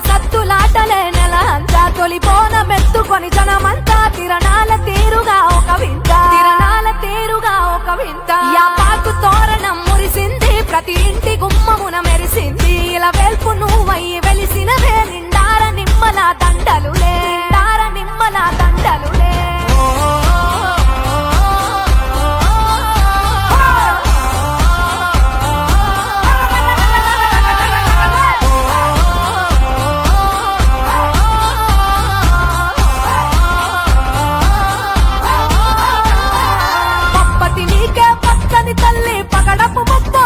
సత్తులాటలే నెల అంతా తొలి బోనం ఎత్తుకొని జనమంతా తిరణాల తీరుగా ఒక వింత. తిరణాల తీరుగా ఒక వింత. యాపాకు తోరణం మురిసింది ప్రతి ఇంటి గుమ్మమున మెరిసింది. ఇలా వెల్పు నువ్వయ్యి నీకే పచ్చని తల్లి పగడపు ముప్పు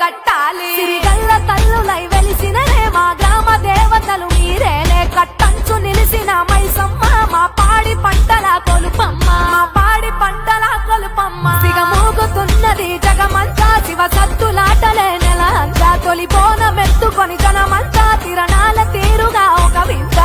కట్టాలి. సిరిగల్ల తల్లులై వెలిసిననే మా గ్రామ దేవతలు మీరేనే కట్టంచు నిలిసిన మైసమ్మ మా పాడి పంటల కొలుపమ్మ. మా పాడి పంటల కొలుపమ్మ. సిగమూగుతున్నది జగమంతా శివ సత్తులాటలే నెల అంతా. తొలిపోన మెత్తుకొని జనమంతా తిరణాల తీరుగా ఒక వింత.